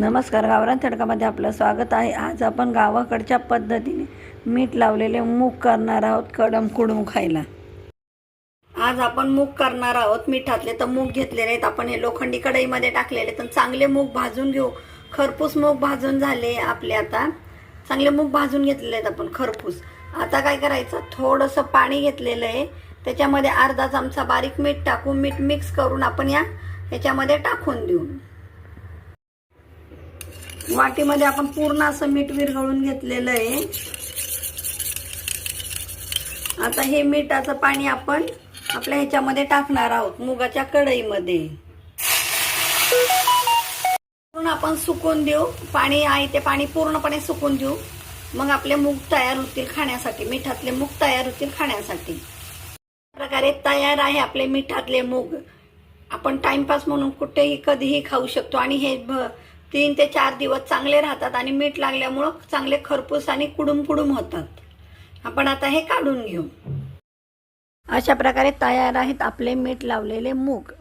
नमस्कार गावरान तडकामध्ये आपलं स्वागत आहे. आज आपण गावाकडच्या पद्धतीने मीठ लावलेले मूग करणार आहोत कडम कुडूम खायला. आज आपण मूग करणार आहोत. मिठातले तर मूग घेतलेले आहेत. आपण हे लोखंडी कढईमध्ये टाकलेले तर चांगले मूग भाजून घेऊ. खरपूस मूग भाजून झाले आपले आता. चांगले मूग भाजून घेतलेले आहेत आपण खरपूस. आता काय करायचं? थोडंसं पाणी घेतलेलं आहे. त्याच्यामध्ये अर्धा चमचा बारीक मीठ टाकून मीठ मिक्स करून आपण या ह्याच्यामध्ये टाकून देऊ. वाटीमध्ये आपण पूर्ण असं मीठ विरघळून घेतलेलं आहे. आता हे मिठाचं पाणी आपण आपल्या ह्याच्यामध्ये टाकणार आहोत मुगाच्या कढईमध्ये. पूर्ण आपण सुकून देऊ. पाणी आहे ते पाणी पूर्णपणे सुकून देऊ. मग आपले मूग तयार होतील खाण्यासाठी मिठातले मूग तयार होतील खाण्यासाठी. प्रकारे तयार आहे आपले मिठातले मूग. आपण टाइमपास म्हणून कुठेही कधीही खाऊ शकतो आणि हे भ- तीन ते चार दिवस चांगले राहतात आणि मीठ लागल्यामुळं चांगले खरपूस आणि कुडूम कुडूम होतात. आपण आता हे काढून घेऊ. अशा प्रकारे तयार आहेत आपले मीठ लावलेले मूग.